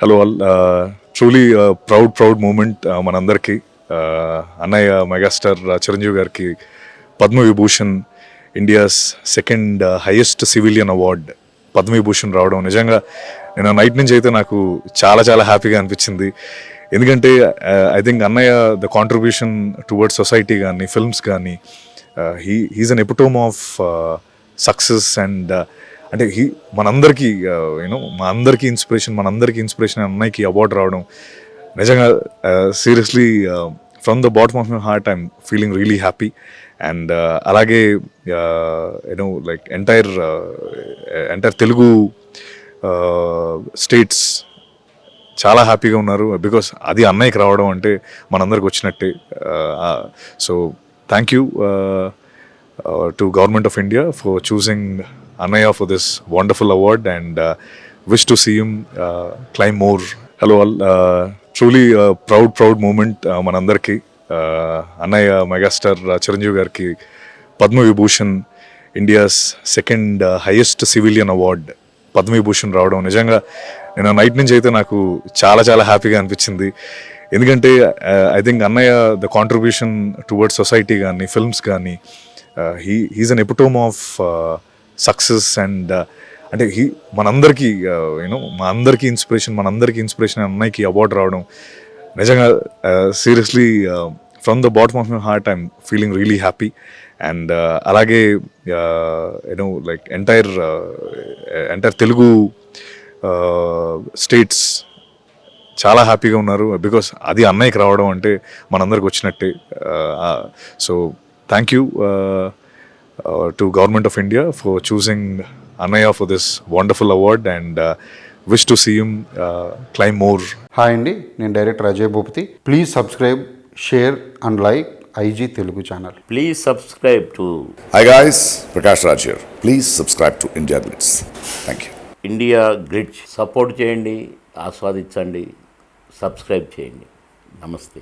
Hello all truly proud proud moment మనందరికీ. Uh, అన్నయ్య megastar uh, Chiranjeevi గారికి Padma Vibhushan India's second highest civilian award Padma Vibhushan రావడం. నిజంగా నేను నైట్ నుంచి అయితే నాకు చాలా చాలా హ్యాపీగా అనిపించింది. ఎందుకంటే uh, ఐ థింక్ అన్నయ్య ద కాంట్రిబ్యూషన్ టువర్డ్స్ సొసైటీ కానీ ఫిల్మ్స్ కానీ he he's an epitome of success and అంటే హీ మనందరికీ యూనో మా అందరికీ ఇన్స్పిరేషన్ మనందరికీ ఇన్స్పిరేషన్ అన్నయ్యకి అవార్డు రావడం నిజంగా seriously from the bottom of my heart I'm feeling really happy and అలాగే you know like entire entire Telugu states చాలా హ్యాపీగా ఉన్నారు. బికాస్ అది అన్నయ్యకి రావడం అంటే మనందరికి వచ్చినట్టే. So thank you to government of India for choosing అన్నయ్య for this wish award and wish to see him climb more hello all truly proud proud moment moment Uh, అన్నయ్య మెగాస్టార్ చిరంజీవి గారికి Padma Vibhushan India's second highest civilian award Padma Vibhushan రావడం. నిజంగా నేను night నుంచి అయితే నాకు చాలా చాలా హ్యాపీగా అనిపించింది. ఎందుకంటే ఐ థింక్ అన్నయ్య ద కాంట్రిబ్యూషన్ టువర్డ్స్ సొసైటీ కానీ ఫిల్మ్స్ కానీ he he's an epitome of success and uh, అంటే హీ మనందరికీ uh, యూనో మా అందరికీ ఇన్స్పిరేషన్ మనందరికీ ఇన్స్పిరేషన్ అన్నయ్యకి అవార్డు రావడం నిజంగా seriously from the bottom of my heart I'm feeling really happy and అలాగే you know like entire entire Telugu states చాలా హ్యాపీగా ఉన్నారు. బికాస్ అది అన్నయ్యకి రావడం అంటే మనందరికి వచ్చినట్టే. So thank you to government of India for choosing అన్నయ్య for this wonderful award and wish to see him climb more hi అండి నేను director Ajay Bhupathi. Please subscribe share and like IG Telugu channel Please subscribe to Hi guys, Prakash Raj here. Please subscribe to India Blitz. Thank you. India Glitz support చేయండి ఆస్వాదించండి subscribe చేయండి. నమస్తే